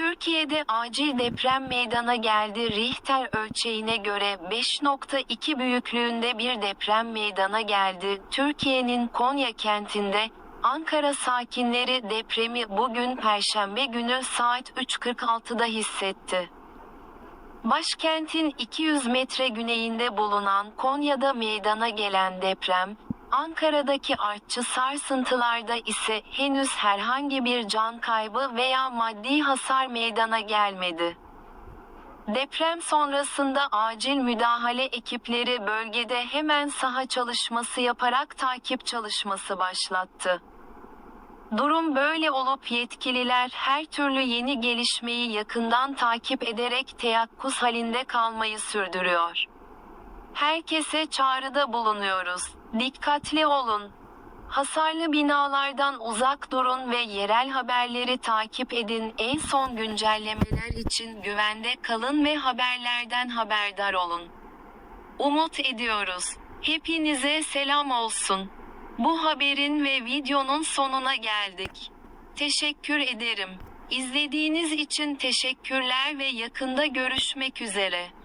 Türkiye'de acil deprem meydana geldi. Richter ölçeğine göre 5.2 büyüklüğünde bir deprem meydana geldi. Türkiye'nin Konya kentinde Ankara sakinleri depremi bugün Perşembe günü saat 3.46'da hissetti. Başkentin 200 metre güneyinde bulunan Konya'da meydana gelen deprem, Ankara'daki artçı sarsıntılarda ise henüz herhangi bir can kaybı veya maddi hasar meydana gelmedi. Deprem sonrasında acil müdahale ekipleri bölgede hemen saha çalışması yaparak takip çalışması başlattı. Durum böyle olup yetkililer her türlü yeni gelişmeyi yakından takip ederek teyakkuz halinde kalmayı sürdürüyor. Herkese çağrıda bulunuyoruz. Dikkatli olun. Hasarlı binalardan uzak durun ve yerel haberleri takip edin. En son güncellemeler için güvende kalın ve haberlerden haberdar olun. Umut ediyoruz. Hepinize selam olsun. Bu haberin ve videonun sonuna geldik. Teşekkür ederim. İzlediğiniz için teşekkürler ve yakında görüşmek üzere.